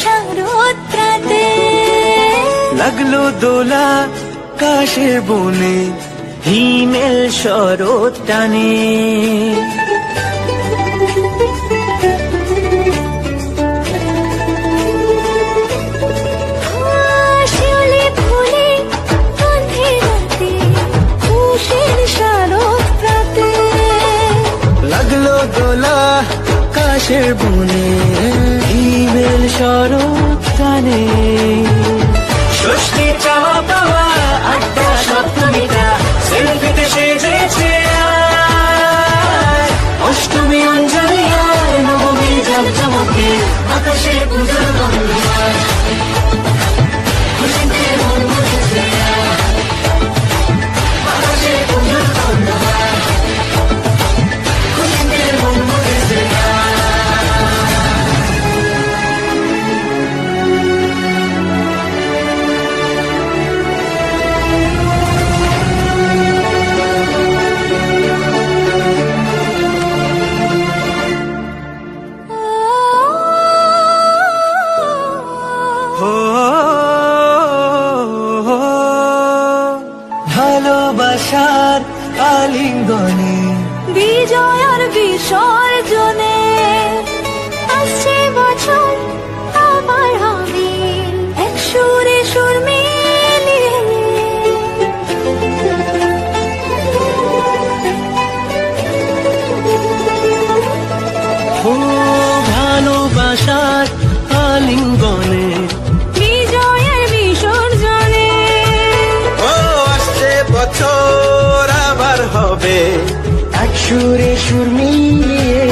শারদ্রাতে। লাগল দোলা কাশের বনে হিমেল শরৎ টানে। রাতে লাগল দোলা কাশের বনে, ইমেল শরৎ কানে ষষ্ঠী চাওয়া পাওয়া, আড্ডা সপ্তমীটা সেলফিতে সেজেছে অষ্টমী অঞ্জলি নবমী জমজমকে গন্ধ ভালোবাসার আলিঙ্গনে। বিজয় আর বিসর্জনে। আসছে বছর আবার হবে। এক সুরে সুর মিলিয়ে। ভালোবাসার আলিঙ্গনে। এক সুরে সুর মিলিয়ে